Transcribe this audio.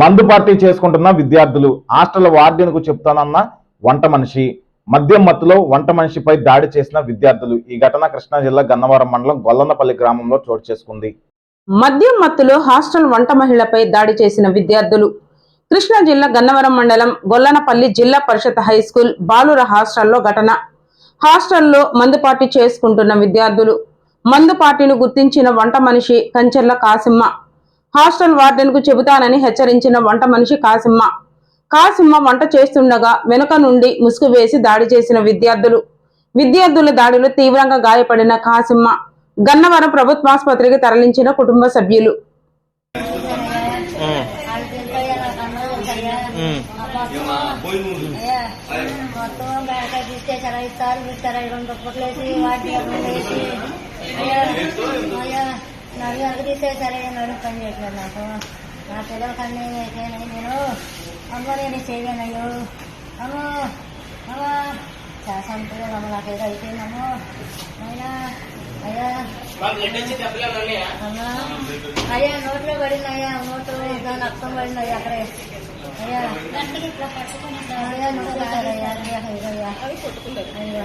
మందు పార్టీ చేసుకుంటున్న విద్యార్థులు హాస్టల్ వార్డెన్కు చెప్తానన్న వంట మనిషి మద్యం మత్తులో వంట మనిషిపై దాడి చేసిన విద్యార్థులు ఈ ఘటన కృష్ణా జిల్లా గన్నవరం మండలం గొల్లన్నపల్లి గ్రామంలో చోటు చేసుకుంది. మద్యం మత్తులో హాస్టల్ వంట మహిళపై దాడి చేసిన విద్యార్థులు కృష్ణా జిల్లా గన్నవరం మండలం గొల్లనపల్లి జిల్లా పరిషత్ హై స్కూల్ బాలుర హాస్టల్లో ఘటన. హాస్టల్లో మందు పార్టీ చేసుకుంటున్న విద్యార్థులు మందు పార్టీని గుర్తించిన వంట మనిషి కంచెర్ల కాసిమ్మ హాస్టల్ వార్డెన్కు చెబుతానని హెచ్చరించిన వంట మనిషి కాసిమ్మ. కాసిమ్మ వంట చేస్తుండగా వెనుక నుండి ముసుగు వేసి దాడి చేసిన విద్యార్థులు. విద్యార్థుల దాడిలో తీవ్రంగా గాయపడిన కాసిమ్మ. గన్నవరం ప్రభుత్వాసుపత్రికి తరలించిన కుటుంబ సభ్యులు. మొత్తం నన్ను వెనక తీసేసారా నన్ను పని చేయట్లేదు నాకు. నా పిల్లల కన్నీ అయిపోయినాయి నేను అమ్మ నేను చేయలేనయ్యో అమ్మో అమ్మ. పిల్లలు అమ్మ నాకు ఏదో అయిపోయిందమ్మో అయినా అయ్యా. అమ్మా అయ్యా నోట్లో పడింది అయ్యా నోట్లో దాని రక్తం పడింది అయ్యా అక్కడే. అయ్యా. అయ్యా అయ్యా అయ్యా. అయ్యా. అయ్యా.